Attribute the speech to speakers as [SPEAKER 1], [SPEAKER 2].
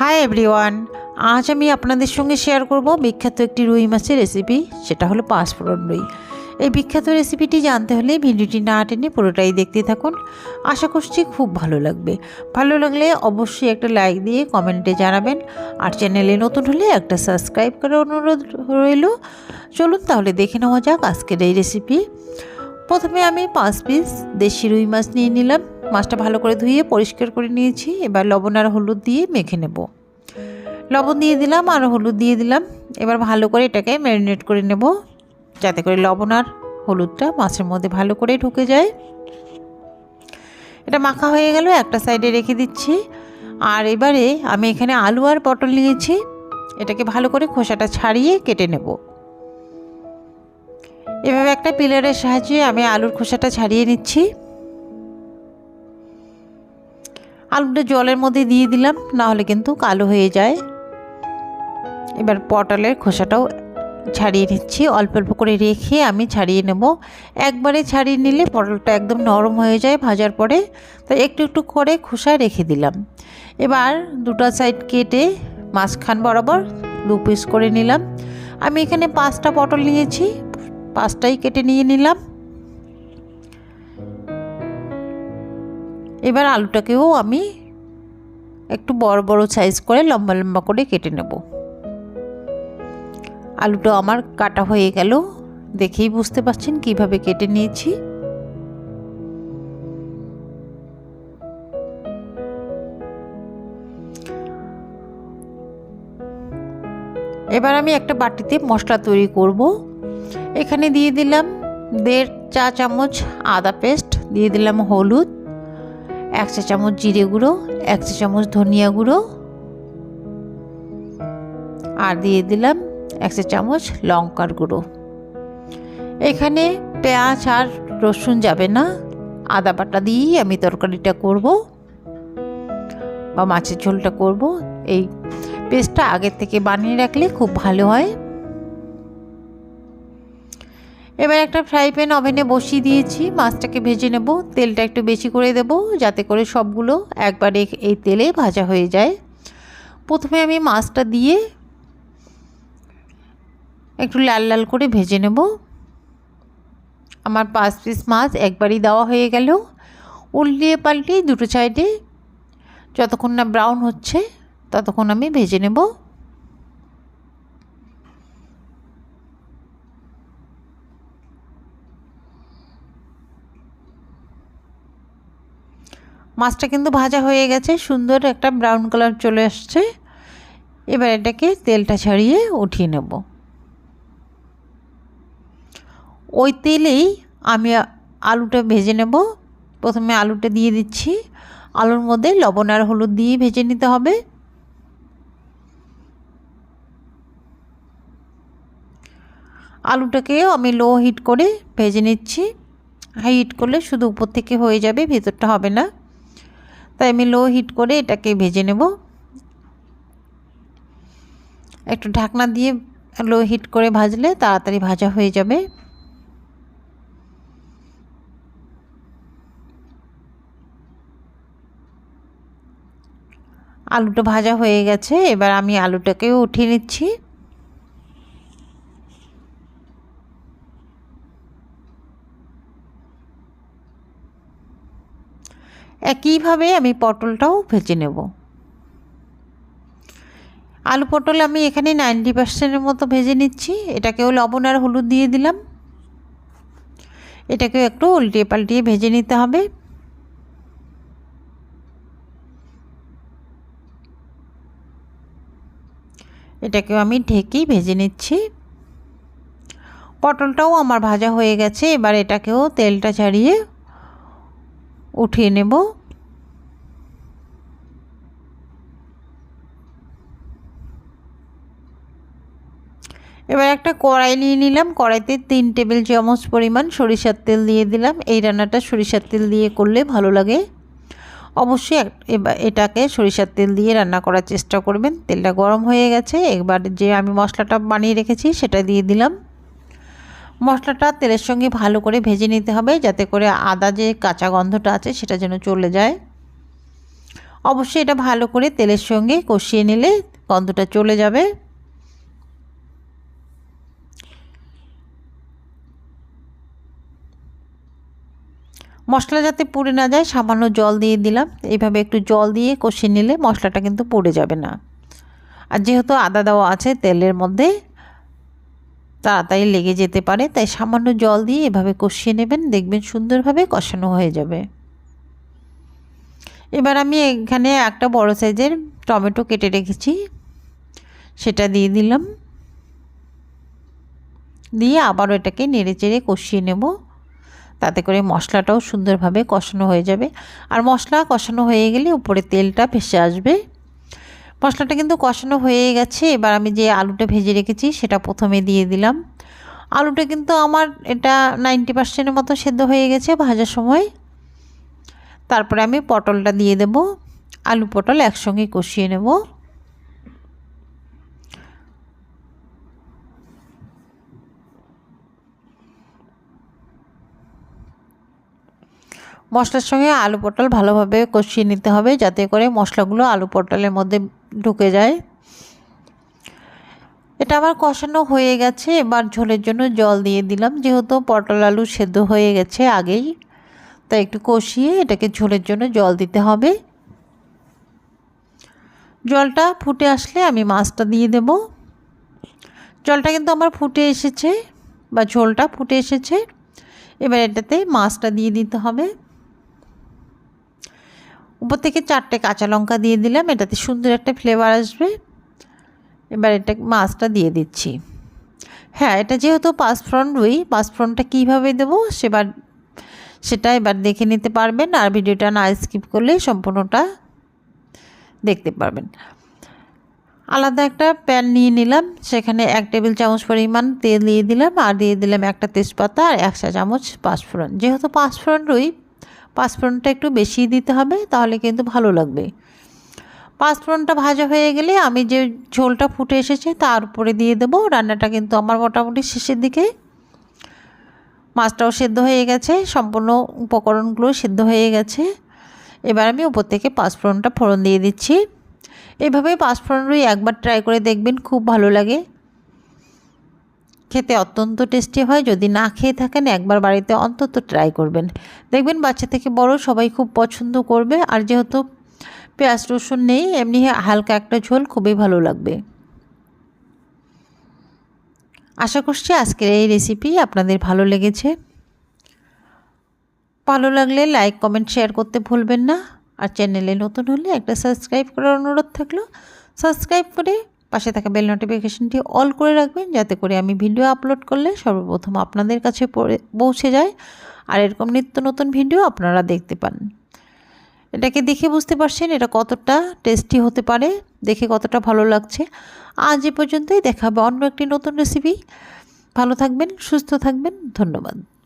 [SPEAKER 1] Hi everyone আজ আমি আপনাদের সঙ্গে শেয়ার করব বিখ্যাত একটি রুই মাছের রেসিপি সেটা হলো পাঁচফোড়ন রুই। এই বিখ্যাত রেসিপিটি জানতে হলে ভিডিওটি না টেনে পুরোটাই দেখতে থাকুন। আশা করছি খুব ভালো লাগবে। ভালো লাগলে অবশ্যই একটা লাইক দিয়ে কমেন্টে জানাবেন। আর চ্যানেলে নতুন হলে একটা সাবস্ক্রাইব করার অনুরোধ রইল। চলুন তাহলে দেখে নেওয়া যাক আজকের এই রেসিপি প্রথমে আমি পাঁচ পিস দেশি রুই মাছ নিয়ে নিলাম। মাছটা ভালো করে ধুয়ে পরিষ্কার করে নিয়েছি। এবার লবণ আর হলুদ দিয়ে মেখে নেব। লবণ দিয়ে দিলাম আর হলুদ দিয়ে দিলাম। এবার ভালো করে এটাকে ম্যারিনেট করে নেব। যাতে করে লবণ আর হলুদটা মাছের মধ্যে ভালো করে ঢুকে যায়। এটা মাখা হয়ে গেল, একটা সাইডে রেখে দিচ্ছি। আর এবারে আমি এখানে আলু আর পটল নিয়েছি। এটাকে ভালো করে খোসাটা ছাড়িয়ে কেটে নেব। এভাবে একটা পিলারের সাহায্যে আমি আলুর খোসাটা ছাড়িয়ে নিচ্ছি। আলুটা জলের মধ্যে দিয়ে দিলাম না হলে কিন্তু কালো হয়ে যায়। এবার পটলের খোসাটাও ছাড়িয়ে নিচ্ছি। অল্প অল্প করে রেখে আমি ছাড়িয়ে নেব। একবারে ছাড়িয়ে নিলে পটলটা একদম নরম হয়ে যায় ভাজার পরে। তাই একটু একটু করে খোসা রেখে দিলাম। এবার দুটো সাইড কেটে মাঝখান বরাবর দু পিস করে নিলাম। আমি এখানে পাঁচটা পটল নিয়েছি। পাঁচটাই কেটে নিয়ে নিলাম। এবার আলুটাকেও আমি একটু বড় বড় সাইজ করে, লম্বা লম্বা করে কেটে নেব। আলুটা আমার কাটা হয়ে গেল। দেখেই বুঝতে পারছেন কীভাবে কেটে নিয়েছি। এবার আমি একটা বাটিতে মশলা তৈরি করব। এখানে দিয়ে দিলাম দেড় চা চামচ আদা পেস্ট দিয়ে দিলাম হলুদ এক চা চামচ জিরে গুঁড়ো, এক চা চামচ ধনিয়া গুঁড়ো। আর দিয়ে দিলাম এক চা চামচ লঙ্কার গুঁড়ো। এখানে পেঁয়াজ আর রসুন যাবে না। আদা বাটা দিয়েই আমি তরকারিটা করব বা মাছের ঝোলটা করব। এই পেস্টটা আগের থেকে বানিয়ে রাখলে খুব ভালো হয়। এবার একটা ফ্রাই প্যান ওভেনে বসিয়ে দিয়েছি। মাছটাকে ভেজে নেব। তেলটা একটু বেশি করে দেব, যাতে করে সবগুলো একবারে এই তেলে ভাজা হয়ে যায়। প্রথমে আমি মাছটা দিয়ে একটু লাল লাল করে ভেজে নেব। আমার পাঁচ পিস মাছ একবারই দেওয়া হয়ে গেল। উল্টিয়ে পাল্টিয়ে দুটো সাইডে যতক্ষণ না ব্রাউন হচ্ছে, ততক্ষণ আমি ভেজে নেব। মাছটা কিন্তু ভাজা হয়ে গেছে, সুন্দর একটা ব্রাউন কালার চলে আসছে। এবার এটাকে তেলটা ছাড়িয়ে উঠিয়ে নেব। ওই তেলেই আমি আলুটা ভেজে নেব। প্রথমে আলুটা দিয়ে দিচ্ছি। আলুর মধ্যে লবণ আর হলুদ দিয়ে ভেজে নিতে হবে। আলুটাকেও আমি লো হিট করে ভেজে নিচ্ছি। হাই হিট করলে শুধু উপর থেকে হয়ে যাবে, ভেতরটা হবে না। তাই আমি লো হিট করে এটাকে ভেজে নেব। একটু ঢাকনা দিয়ে লো হিট করে ভাজলে তাড়াতাড়ি ভাজা হয়ে যাবে। আলুটা ভাজা হয়ে গেছে, এবার আমি আলুটাকেও উঠিয়ে নিচ্ছি। একইভাবে আমি পটলটাও ভেজে নেব। আলু পটল আমি এখানে নাইনটি পার্সেন্টের মতো ভেজে নিচ্ছি। এটাকেও লবণ আর হলুদ দিয়ে দিলাম। এটাকেও একটু উল্টিয়ে পাল্টিয়ে ভেজে নিতে হবে। এটাকেও আমি ঢেকেই ভেজে নিচ্ছি। পটলটাও আমার ভাজা হয়ে গেছে। এবার এটাকেও তেলটা ছাড়িয়ে উঠিয়ে নেব। এবার একটা কড়াই নিয়ে নিলাম। কড়াইতে তিন টেবিল চামচ পরিমাণ সরিষার তেল দিয়ে দিলাম। এই রান্নাটা সরিষার তেল দিয়ে করলে ভালো লাগে। অবশ্যই এটাকে সরিষার তেল দিয়ে রান্না করার চেষ্টা করবেন। তেলটা গরম হয়ে গেছে। এবার যে আমি মশলাটা বানিয়ে রেখেছি সেটা দিয়ে দিলাম। মশলাটা তেলের সঙ্গে ভালো করে ভেজে নিতে হবে, যাতে করে আদা যে কাঁচা গন্ধটা আছে সেটা যেন চলে যায়। অবশ্যই এটা ভালো করে তেলের সঙ্গে কষিয়ে নিলে গন্ধটা চলে যাবে। মশলা যাতে পুড়ে না যায়, সামান্য জল দিয়ে দিলাম। এইভাবে একটু জল দিয়ে কষিয়ে নিলে মশলাটা কিন্তু পুড়ে যাবে না। আর যেহেতু আদা দেওয়া আছে তেলের মধ্যে তাড়াতাড়ি লেগে যেতে পারে, তাই সামান্য জল দিয়ে এভাবে কষিয়ে নেবেন, দেখবেন সুন্দরভাবে কষানো হয়ে যাবে। এবার আমি এখানে একটা বড় সাইজের টমেটো কেটে রেখেছি, সেটা দিয়ে দিলাম। দিয়ে আবারও এটাকে নেড়ে চেড়ে কষিয়ে নেব, তাতে করে মশলাটাও সুন্দরভাবে কষানো হয়ে যাবে। আর মশলা কষানো হয়ে গেলে উপরে তেলটা ভেসে আসবে। মশলাটা কিন্তু কষানো হয়ে গেছে। এবার আমি যে আলুটা ভেজে রেখেছি, সেটা প্রথমে দিয়ে দিলাম। আলুটা কিন্তু আমার এটা নাইনটি পার্সেন্টের মতো সেদ্ধ হয়ে গেছে ভাজার সময়। তারপরে আমি পটলটা দিয়ে দেব। আলু পটল একসঙ্গে কষিয়ে নেব। মশলার সঙ্গে আলু পটল ভালোভাবে কষিয়ে নিতে হবে, যাতে করে মশলাগুলো আলু পটলের মধ্যে ঢুকে যায়। এটা আমার কষানো হয়ে গেছে, এবার ঝোলের জন্য জল দিয়ে দিলাম। যেহেতু পটল আলু সেদ্ধ হয়ে গেছে আগেই, তাই একটু কষিয়ে এটাকে ঝোলের জন্য জল দিতে হবে। জলটা ফুটে আসলে আমি মাছটা দিয়ে দেব। জলটা কিন্তু আমার ফুটে এসেছে, বা ঝোলটা ফুটে এসেছে। এবার এটাতে মাছটা দিয়ে দিতে হবে। উপর থেকে চারটে কাঁচা লঙ্কা দিয়ে দিলাম, এটাতে সুন্দর একটা ফ্লেভার আসবে। এবার এটা মাছটা দিয়ে দিচ্ছি। হ্যাঁ এটা যেহেতু পাঁচফ্রন রুই পাঁচফ্রনটা কীভাবে দেবো সেবার, সেটা এবার দেখে নিতে পারবেন, আর ভিডিওটা না স্কিপ করলে সম্পূর্ণটা দেখতে পারবেন। আলাদা একটা প্যান নিয়ে নিলাম, সেখানে এক টেবিল চামচ পরিমাণ তেল দিয়ে দিলাম, আর দিয়ে দিলাম একটা তেজপাতা আর এক চা চামচ পাঁচফোড়ন। যেহেতু পাঁচফোড়ন রুই পাঁচফোড়নটা একটু বেশি দিতে হবে, তাহলে কিন্তু ভালো লাগবে। পাঁচফোড়নটা ভাজা হয়ে গেলে আমি যে ঝোলটা ফুটে এসেছে তার উপরে দিয়ে দেবো। রান্নাটা কিন্তু আমার মোটামুটি শেষের দিকে। মাছটাও সেদ্ধ হয়ে গেছে, সম্পূর্ণ উপকরণগুলো সেদ্ধ হয়ে গেছে। এবার আমি উপর থেকে পাঁচফোড়নটা ফোড়ন দিয়ে দিচ্ছি। এভাবে পাঁচফোড়ন রুই একবার ট্রাই করে দেখবেন, খুব ভালো লাগে। খেতে অত্যন্ত টেস্টি হয়। যদি না খেয়ে থাকেন, একবার বাড়িতে অন্তত ট্রাই করবেন। দেখবেন বাচ্চা থেকে বড় সবাই খুব পছন্দ করবে। আর যেহেতু পেঁয়াজ, রসুন নেই, এমনি হালকা একটা ঝোল খুবই ভালো লাগবে। আশা করছি আজকের এই রেসিপি আপনাদের ভালো লেগেছে। ভালো লাগলে লাইক কমেন্ট শেয়ার করতে ভুলবেন না। আর চ্যানেলে নতুন হলে একটা সাবস্ক্রাইব করার অনুরোধ থাকল। সাবস্ক্রাইব করে পাশে থাকা বেল নোটিফিকেশনটি অল করে রাখবেন, যাতে করে আমি ভিডিও আপলোড করলে সর্বপ্রথম আপনাদের কাছে পৌঁছে যায়। আর এরকম নিত্য নতুন ভিডিও আপনারা দেখতে পান। এটাকে দেখে বুঝতে পারছেন এটা কতটা টেস্টি হতে পারে, দেখে কতটা ভালো লাগছে। আজ এ পর্যন্তই, দেখাবে অন্য একটি নতুন রেসিপি ভালো থাকবেন, সুস্থ থাকবেন, ধন্যবাদ।